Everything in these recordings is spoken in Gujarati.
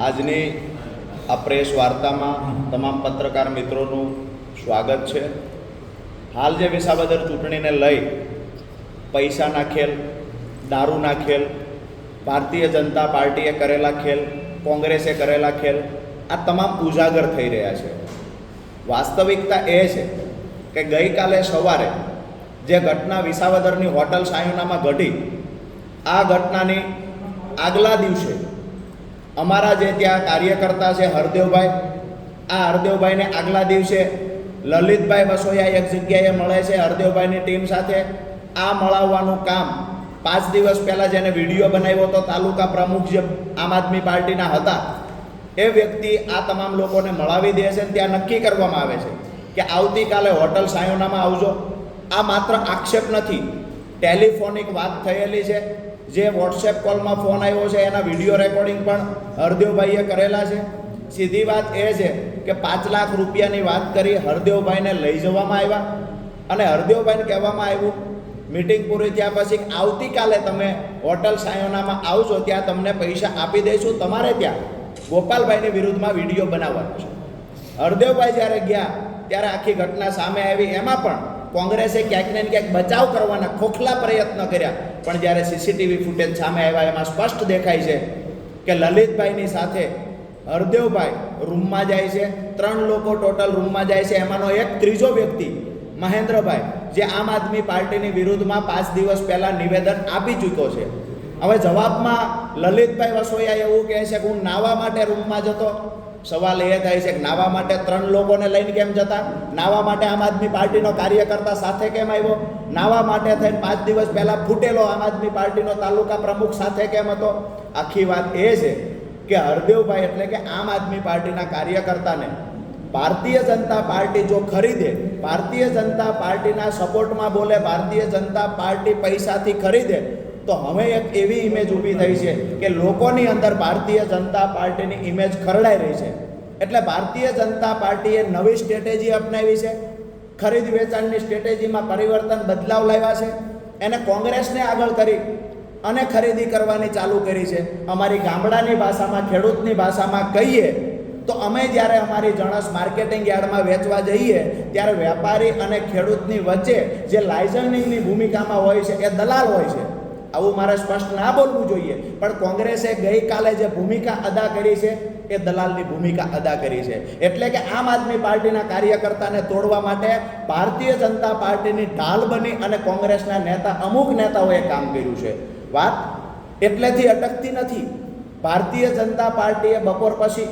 આજની આ પ્રેસ વાર્તામાં તમામ પત્રકાર મિત્રોનું સ્વાગત છે. હાલ જે વિસાવદર ચૂંટણીને લઈ પૈસાના ખેલ, દારૂના ખેલ, ભારતીય જનતા પાર્ટીએ કરેલા ખેલ, કોંગ્રેસે કરેલા ખેલ, આ તમામ ઉજાગર થઈ રહ્યા છે. વાસ્તવિકતા એ છે કે ગઈકાલે સવારે જે ઘટના વિસાવદરની હોટલ સાયુનામાં ઘટી, આ ઘટનાની આગલા દિવસે અમારા જે ત્યાં કાર્યકર્તા છે હરદેવભાઈ, આ હરદેવભાઈને આગલા દિવસે લલિતભાઈ વસોયા એક જગ્યાએ મળે છે હરદેવભાઈની ટીમ સાથે. આ મળાવવાનું કામ પાંચ દિવસ પહેલાં જેને વીડિયો બનાવ્યો હતો, તાલુકા પ્રમુખ જે આમ આદમી પાર્ટીના હતા, એ વ્યક્તિ આ તમામ લોકોને મળાવી દે છે ત્યાં નક્કી કરવામાં આવે છે કે આવતીકાલે હોટલ સાયોનામાં આવજો. આ માત્ર આક્ષેપ નથી, ટેલિફોનિક વાત થયેલી છે. જે વોટ્સએપ કોલમાં ફોન આવ્યો છે, એના વીડિયો રેકોર્ડિંગ પણ હરદેવભાઈએ કરેલા છે. સીધી વાત એ છે કે પાંચ લાખ રૂપિયાની વાત કરી હરદેવભાઈને લઈ જવામાં આવ્યા. અને હરદેવભાઈને કહેવામાં આવ્યું મીટિંગ પૂરી થયા પછી આવતીકાલે તમે હોટલ સાયોનામાં આવજો, ત્યાં તમને પૈસા આપી દઈશું તમારે ત્યાં. ગોપાલભાઈની વિરુદ્ધમાં વીડિયો બનાવવાનો છે. હરદેવભાઈ જ્યારે ગયા, ત્યારે આખી ઘટના સામે આવી. એમાં પણ કોંગ્રેસે ક્યાંક ને ક્યાંક બચાવ કરવાના ખોખલા પ્રયત્ન કર્યા. પણ જ્યારે સીસીટીવી ફૂટેજ સામે આવ્યા, એમાં સ્પષ્ટ દેખાય છે કે લલિતભાઈની સાથે હરદેવભાઈ રૂમમાં જાય છે. ત્રણ લોકો ટોટલ રૂમમાં જાય છે. એમાંનો એક ત્રીજો વ્યક્તિ, મહેન્દ્રભાઈ, જે આમ આદમી પાર્ટીની વિરુદ્ધમાં પાંચ દિવસ પહેલાં નિવેદન આપી ચૂક્યો છે. હવે જવાબમાં લલિતભાઈ વસોયા એવું કહે છે કે હું નાવા માટે રૂમમાં જતો. સવાલ એ થાય છે કે નાવા માટે ત્રણ લોકોને લઈને કેમ જતા? નાવા માટે આમ આદમી પાર્ટીનો કાર્યકર્તા સાથે કેમ આવ્યો? નાવા માટે થઈને પાંચ દિવસ પહેલાં ફૂટેલો આમ આદમી પાર્ટીનો તાલુકા પ્રમુખ સાથે કેમ હતો? આખી વાત એ છે કે હરદેવભાઈ એટલે કે આમ આદમી પાર્ટીના કાર્યકર્તાને ભારતીય જનતા પાર્ટી જો ખરીદે, ભારતીય જનતા પાર્ટીના સપોર્ટમાં બોલે, ભારતીય જનતા પાર્ટી પૈસાથી ખરીદે તો હવે એક એવી ઇમેજ ઊભી થઈ છે કે લોકોની અંદર ભારતીય જનતા પાર્ટીની ઇમેજ ખરડાઈ રહી છે. એટલે ભારતીય જનતા પાર્ટીએ નવી સ્ટ્રેટેજી અપનાવી છે. ખરીદ વેચાણની સ્ટ્રેટેજીમાં પરિવર્તન બદલાવ લાવ્યા છે. એને કોંગ્રેસને આગળ કરી અને ખરીદી કરવાની ચાલુ કરી છે. અમારી ગામડાની ભાષામાં, ખેડૂતની ભાષામાં કહીએ તો અમે જ્યારે અમારી જણસ માર્કેટિંગ યાર્ડમાં વેચવા જઈએ ત્યારે વેપારી અને ખેડૂતની વચ્ચે જે લાઇસન્સિંગની ભૂમિકામાં હોય છે, એ દલાલ હોય છે. આવું મારે સ્પષ્ટ ના બોલવું જોઈએ. પણ કોંગ્રેસે ગઈકાલે જે ભૂમિકા અદા કરી છે, એ દલાલની ભૂમિકા અદા કરી છે. એટલે કે આમ આદમી પાર્ટીના કાર્યકર્તાને તોડવા માટે ભારતીય જનતા પાર્ટીની ઢાલ બની અને કોંગ્રેસના નેતા, અમુક નેતાઓએ કામ કર્યું છે. વાત એટલેથી અટકતી નથી. ભારતીય જનતા પાર્ટીએ બપોર પછી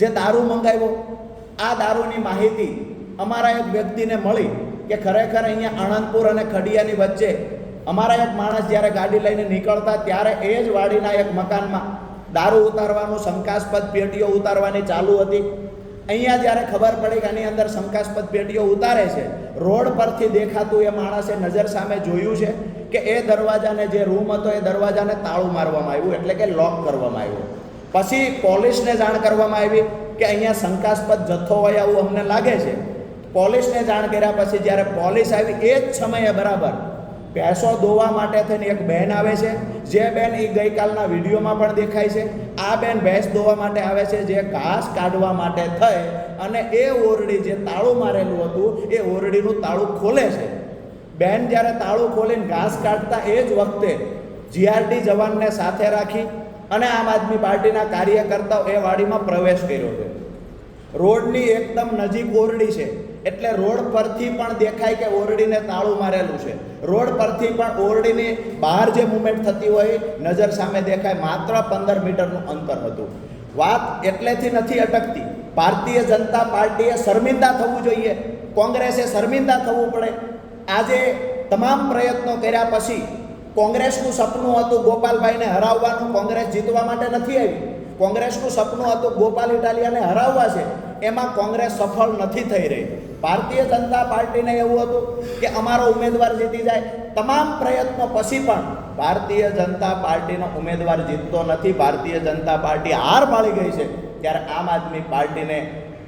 જે દારૂ મંગાવ્યો, આ દારૂની માહિતી અમારા એક વ્યક્તિને મળી કે ખરેખર અહીંયા આણંદપુર અને ખડિયાની વચ્ચે અમારા એક માણસ જ્યારે ગાડી લઈને નીકળતા ત્યારે એ જ વાડીના એક મકાનમાં દારૂ ઉતારવાનું, શંકાસ્પદ પેટીઓ ઉતારવાની ચાલુ હતી. અહીંયા જ્યારે ખબર પડી કે આની અંદર શંકાસ્પદ પેટીઓ ઉતારે છે, રોડ પરથી દેખાતું એ માણસે નજર સામે જોયું છે કે એ દરવાજાને જે રૂમ હતો એ દરવાજાને તાળું મારવામાં આવ્યું, એટલે કે લોક કરવામાં આવ્યું. પછી પોલીસને જાણ કરવામાં આવી કે અહીંયા શંકાસ્પદ જથ્થો હોય આવું અમને લાગે છે. પોલીસને જાણ કર્યા પછી જ્યારે પોલીસ આવી, એ જ સમયે બરાબર ભેંસો દોવા માટે થઈને એક બેન આવે છે. જે બેન એ ગઈકાલના વિડીયોમાં પણ દેખાય છે. આ બેન ભેંસ દોવા માટે આવે છે, જે ઘાસ કાઢવા માટે થઈ અને એ ઓરડી જે તાળું મારેલું હતું, એ ઓરડીનું તાળું ખોલે છે. બેન જ્યારે તાળું ખોલીને ઘાસ કાઢતા એ જ વખતે જીઆરડી જવાનને સાથે રાખી અને આમ આદમી પાર્ટીના કાર્યકર્તાઓ એ વાડીમાં પ્રવેશ કર્યો છે રોડની એકદમ નજીક ઓરડી છે. એટલે રોડ પરથી પણ દેખાય કે ઓરડીને તાળું મારેલું છે. રોડ પરથી પણ ઓરડીની બહાર જે મુવમેન્ટ થતી હોય, નજર સામે દેખાય માત્ર પંદર મીટરનું અંતર હતું. વાત એટલેથી નથી અટકતી. ભારતીય જનતા પાર્ટીએ શર્મિંદા થવું જોઈએ. કોંગ્રેસે શર્મિંદા થવું પડે. આજે તમામ પ્રયત્નો કર્યા પછી કોંગ્રેસનું સપનું હતું ગોપાલભાઈને હરાવવાનું. કોંગ્રેસ જીતવા માટે નથી આવી. કોંગ્રેસનું સપનું હતું ગોપાલ ઇટાલિયાને હરાવવા છે. એમાં કોંગ્રેસ સફળ નથી થઈ રહી. ભારતીય જનતા પાર્ટીને એવું હતું કે અમારો ઉમેદવાર જીતી જાય. તમામ પ્રયત્નો પછી પણ ભારતીય જનતા પાર્ટીનો ઉમેદવાર જીતતો નથી. ભારતીય જનતા પાર્ટી હાર પાડી ગઈ છે. ત્યારે આમ આદમી પાર્ટીને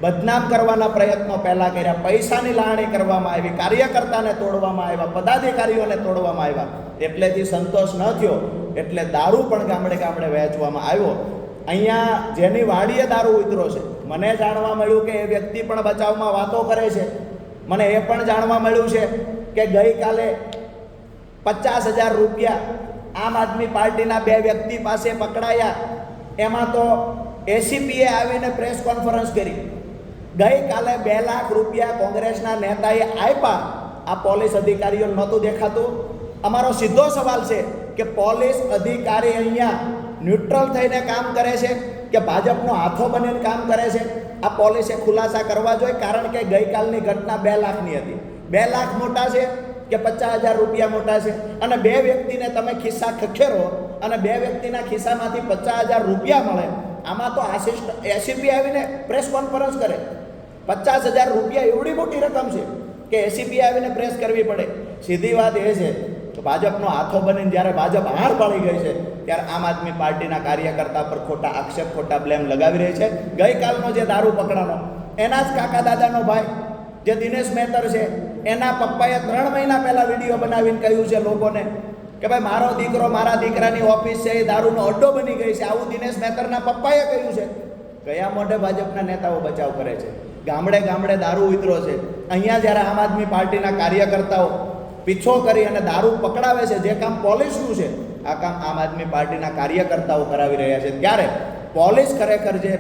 બદનામ કરવાના પ્રયત્નો પહેલાં કર્યા. પૈસાની લાણી કરવામાં આવી, કાર્યકર્તાને તોડવામાં આવ્યા, પદાધિકારીઓને તોડવામાં આવ્યા. એટલેથી સંતોષ ન થયો. એટલે દારૂ પણ ગામડે ગામડે વહેંચવામાં આવ્યો. અહીંયા જેની વાડીએ દારૂ ઉતરો છે, મને જાણવા મળ્યું કે એ વ્યક્તિ પણ બચાવમાં વાતો કરે છે. મને એ પણ જાણવા મળ્યું છે કે ગઈકાલે પચાસ હજાર રૂપિયા આમ આદમી પાર્ટીના બે વ્યક્તિ પાસે પકડાયા. એમાં તો એસીપીએ આવીને પ્રેસ કોન્ફરન્સ કરી. ગઈકાલે બે લાખ રૂપિયા કોંગ્રેસના નેતાએ આપ્યા. આ પોલીસ અધિકારીઓ નહોતું દેખાતું. અમારો સીધો સવાલ છે કે પોલીસ અધિકારી અહીંયા ન્યુટ્રલ થઈને કામ કરે છે કે ભાજપનો હાથો બનીને કામ કરે છે? આ પોલીસે ખુલાસા કરવા જોઈએ કારણ કે ગઈકાલની ઘટના બે લાખની હતી. બે લાખ મોટા છે કે પચાસ હજાર રૂપિયા મોટા છે? અને બે વ્યક્તિને તમે ખિસ્સા ખખેરો અને બે વ્યક્તિના ખિસ્સામાંથી પચાસ હજાર રૂપિયા મળે. આમાં તો આસિસ્ટ એસીપી આવીને પ્રેસ કોન્ફરન્સ કરે. પચાસ હજાર રૂપિયા એવડી મોટી રકમ છે કે એસીપી આવીને પ્રેસ કરવી પડે. સીધી વાત એ છે કે ભાજપનો હાથો બનીને જ્યારે ભાજપ હાર પાડી ગઈ છે, ત્યારે આમ આદમી પાર્ટીના કાર્યકર્તા પર ખોટા આક્ષેપ, ખોટા બ્લેમ લગાવી રહી છે. ગઈકાલનો જે દારૂ પકડાનો એના જ કાકા દાદાનો ભાઈ, જે દિનેશ મહેતર છે, એના પપ્પાએ ત્રણ મહિના પહેલાં વીડિયો બનાવીને કહ્યું છે લોકોને કે ભાઈ, મારો દીકરો મારા દીકરાની ઓફિસ છે, એ દારૂનો અડ્ડો બની ગઈ છે. આવું દિનેશ મહેતરના પપ્પાએ કહ્યું છે. કયા મોઢે ભાજપના નેતાઓ બચાવ કરે છે? ગામડે ગામડે દારૂ ઉતરો છે. અહીંયા જ્યારે આમ આદમી પાર્ટીના કાર્યકર્તાઓ પીછો કરી અને દારૂ પકડાવે છે, જે કામ પોલીસનું છે, આ કામ આમ આદમી પાર્ટીના કાર્યકર્તાઓ કરાવી રહ્યા છે. ત્યારે પોલીસ ખરેખર જે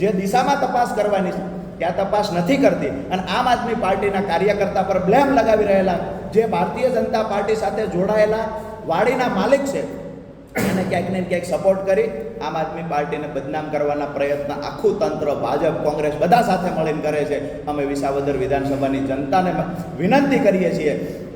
જે દિશામાં તપાસ કરવાની છે, ત્યાં તપાસ નથી કરતી અને આમ આદમી પાર્ટીના કાર્યકર્તા પર બ્લેમ લગાવી રહેલા, જે ભારતીય જનતા પાર્ટી સાથે જોડાયેલા વાડીના માલિક છે, એને ક્યાંક ને ક્યાંક સપોર્ટ કરી આમ આદમી પાર્ટીને બદનામ કરવાના પ્રયત્ન આખું તંત્ર, ભાજપ, કોંગ્રેસ બધા સાથે મળીને કરે છે. અમે વિસાવદર વિધાનસભાની જનતાને વિનંતી કરીએ છીએ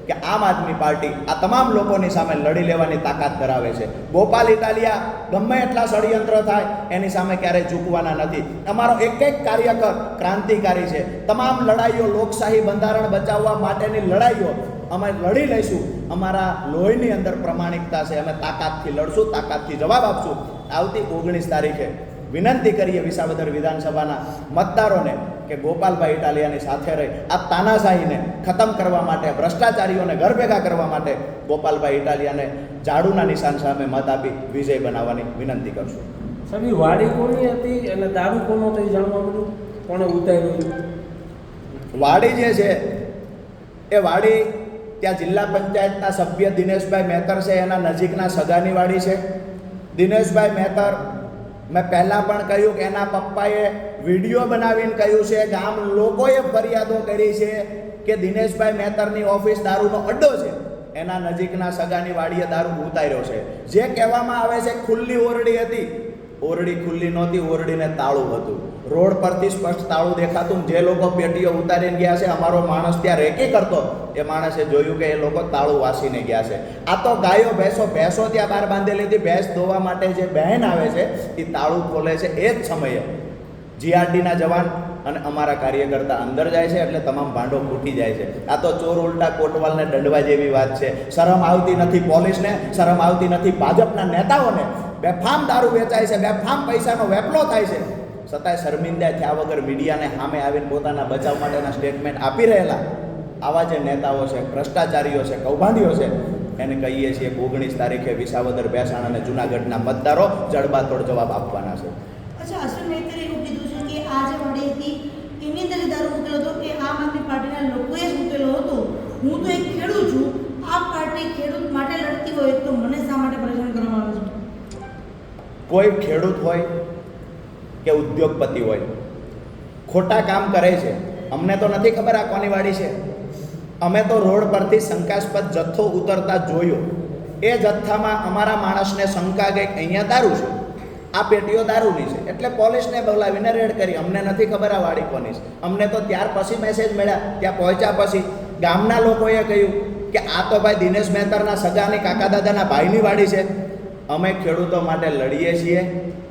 કે આમ આદમી પાર્ટી આ તમામ લોકોની સામે લડી લેવાની તાકાત ધરાવે છે. ગોપાલ ઇટાલિયા ગમે એટલા ષડયંત્ર થાય, એની સામે ક્યારેય ઝૂકવાના નથી. અમારો એક એક કાર્યકર ક્રાંતિકારી છે. તમામ લડાઈઓ, લોકશાહી બંધારણ બચાવવા માટેની લડાઈઓ અમે લડી લઈશું. અમારા લોહીની અંદર પ્રમાણિકતા છે. અમે તાકાતથી લડશું, તાકાતથી જવાબ આપશું. આવતી ઓગણીસ તારીખે વિનંતી કરીએ વિસાવદર વિધાનસભાના મતદારોને કે ગોપાલભાઈ ઇટાલિયાની સાથે રહી. આ તાનાશાહીને ખતમ કરવા માટે ભ્રષ્ટાચારીઓને ઘર ભેગા કરવા માટે ગોપાલભાઈ ઇટાલિયાને ઝાડુના નિશાન સામે મત આપી વિજય બનાવવાની વિનંતી કરશું. સાહેબ વાડી કોની હતી અને દારૂ કોનો થઈ જાણવા મળ્યું? કોણે ઉતાર્યું વાડી જે છે એ વાડી ત્યાં જિલ્લા પંચાયતના સભ્ય દિનેશભાઈ મહેતર છે. એના નજીકના સગાની વાડી છે. દિનેશભાઈ મહેતર મેં પહેલાં પણ કહ્યું કે એના પપ્પાએ વીડિયો બનાવીને કહ્યું છે ગામ લોકોએ ફરિયાદો કરી છે કે દિનેશભાઈ મહેતરની ઓફિસ દારૂનો અડ્ડો છે. એના નજીકના સગાની વાડીએ દારૂ ઉતાર્યો છે. જે કહેવામાં આવે છે, ખુલ્લી ઓરડી હતી. ઓરડી ખુલ્લી નહોતી, ઓરડીને તાળું હતું. રોડ પરથી સ્પષ્ટ તાળું દેખાતું જે લોકો પેટીઓ ઉતારીને ગયા છે, અમારો માણસ ત્યાં રેકી કરતો, એ માણસે જોયું કે એ લોકો તાળું વાસીને ગયા છે. આ તો ગાયો ભેંસો ભેંસો ત્યાં બહાર બાંધેલી હતી, ભેંસ ધોવા માટે જે બહેન આવે છે, એ તાળું ખોલે છે એ જ સમયે. જીઆરડીના જવાન અને અમારા કાર્યકર્તા અંદર જાય છે, એટલે તમામ ભાંડો ફૂટી જાય છે. આ તો ચોર ઉલટા કોટવાલને દંડવા જેવી વાત છે. શરમ આવતી નથી પોલીસને, શરમ આવતી નથી ભાજપના નેતાઓને. બેફામ દારૂ વેચાય છે, બેફામ પૈસાનો વેપલો થાય છે. છતાંય શર્મિંદા થયા વગર મીડિયાને સામે આવીને પોતાના બચાવ માટેના સ્ટેટમેન્ટ આપી રહેલા આવા જે નેતાઓ છે, ભ્રષ્ટાચારીઓ છે, કૌભાંડીઓ છે, એને કહીએ છીએ કે ઓગણીસ તારીખે વિસાવદર, ભેસાણ અને જુનાગઢના મતદારો જડબાતોડ જવાબ આપવાના છે. અચ્છા, અશ્વિન મહેતાએ એવું કીધું છે કે આ જે વાડી હતી એની એ આમ લોકોએ જ હતો. હું તો એક ખેડૂત છું આ પાર્ટી ખેડૂત માટે લડતી હોય તો મને શા માટે પરેશાન કરવામાં આવે છે કોઈ ખેડૂત હોય કે ઉદ્યોગપતિ હોય, ખોટા કામ કરે છે. અમને તો નથી ખબર આ કોની વાડી છે. અમે તો રોડ પરથી શંકાસ્પદ જથ્થો ઉતરતા જોયો. એ જથ્થામાં અમારા માણસને શંકા કે અહીંયા દારૂ છે. આ પેટીઓ દારૂની છે. એટલે પોલીસને બોલાવીને રેડ કરી. અમને નથી ખબર આ વાડી કોની છે. અમને તો ત્યાર પછી મેસેજ મળ્યા. ત્યાં પહોંચ્યા પછી ગામના લોકોએ કહ્યું કે આ તો ભાઈ દિનેશ મહેતરના સગાની કાકા દાદાના ભાઈની વાડી છે. અમે ખેડૂતો માટે લડીએ છીએ,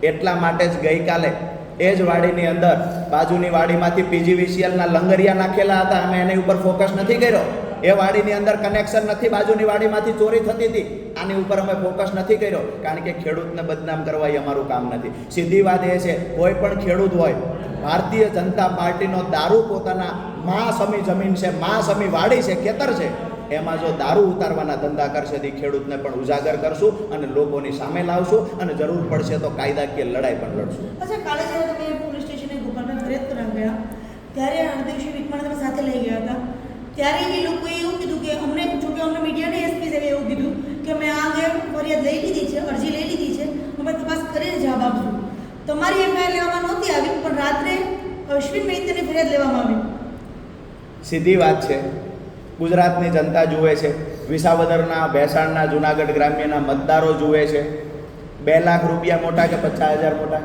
એટલા માટે જ ગઈકાલે એ જ વાડીની અંદર, બાજુની વાડીમાંથી પીજીવીસીએલના લંગરિયા નાખેલા હતા, અમે એની ઉપર ફોકસ નથી કર્યો. એ વાડીની અંદર કનેક્શન નથી, બાજુની વાડીમાંથી ચોરી થતી હતી, આની ઉપર અમે ફોકસ નથી કર્યો, કારણ કે ખેડૂતને બદનામ કરવા એ અમારું કામ નથી. સીધી વાત એ છે, કોઈ પણ ખેડૂત હોય, ભારતીય જનતા પાર્ટીનો દારૂ પોતાના મા સમી જમીન છે મા સમી વાડી છે, ખેતર છે એમાં જો દારૂ ઉતારવાના ધંધા કરશે તે ખેડૂતને પણ ઉજાગર કરશું અને લોકોની સામે લાવશું અને જરૂર પડશે તો કાયદાકીય લડાઈ પણ લડશું. અચ્છા કાલે જ્યારે તમે પોલીસ સ્ટેશને ગોપાલભાઈ ફરિયાદ કરવા ગયા ત્યારે હરદેવસિંહ વિકમાણ તમે સાથે લઈ ગયા હતા. ત્યારે એ લોકોએ એવું કીધું કે અમને જો કે અમને મીડિયાને એસપી સાહેબે એવું કીધું કે અમે આ અંગે ફરિયાદ લઈ લીધી છે અરજી લઈ લીધી છે અમે તપાસ કરીને જવાબ આપશું. તમારી એફઆઈઆર લેવામાં નહોતી આવી પણ રાત્રે અશ્વિન મહેતાની ફરિયાદ લેવામાં આવી. સીધી વાત છે. ગુજરાતની જનતા જુએ છે. વિસાવદરના, ભેસાણના, જુનાગઢ ગ્રામ્યના મતદારો જુએ છે. બે લાખ રૂપિયા મોટા કે પચાસ હજાર મોટા?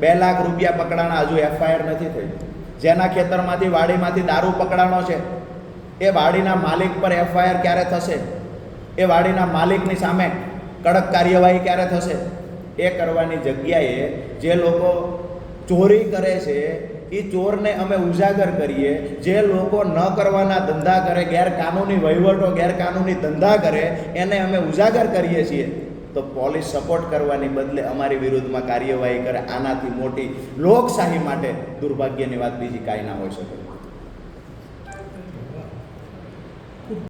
બે લાખ રૂપિયા પકડાણા હજુ એફઆઈઆર નથી થઈ. જેના ખેતરમાંથી, વાડીમાંથી દારૂ પકડાણો છે, એ વાડીના માલિક પર એફઆઈઆર ક્યારે થશે? એ વાડીના માલિકની સામે કડક કાર્યવાહી ક્યારે થશે? એ કરવાની જગ્યાએ જે લોકો ચોરી કરે છે એ ચોરને અમે ઉજાગર કરીએ. જે લોકો ન કરવાના ધંધા કરે, ગેરકાનૂની વહીવટો, ગેરકાનૂની ધંધા કરે, એને અમે ઉજાગર કરીએ છીએ. તો પોલીસ સપોર્ટ કરવાની બદલે અમારી વિરુદ્ધમાં કાર્યવાહી કરે. આનાથી મોટી લોકશાહી માટે દુર્ભાગ્યની વાત બીજી કાંઈ ના હોઈ શકે.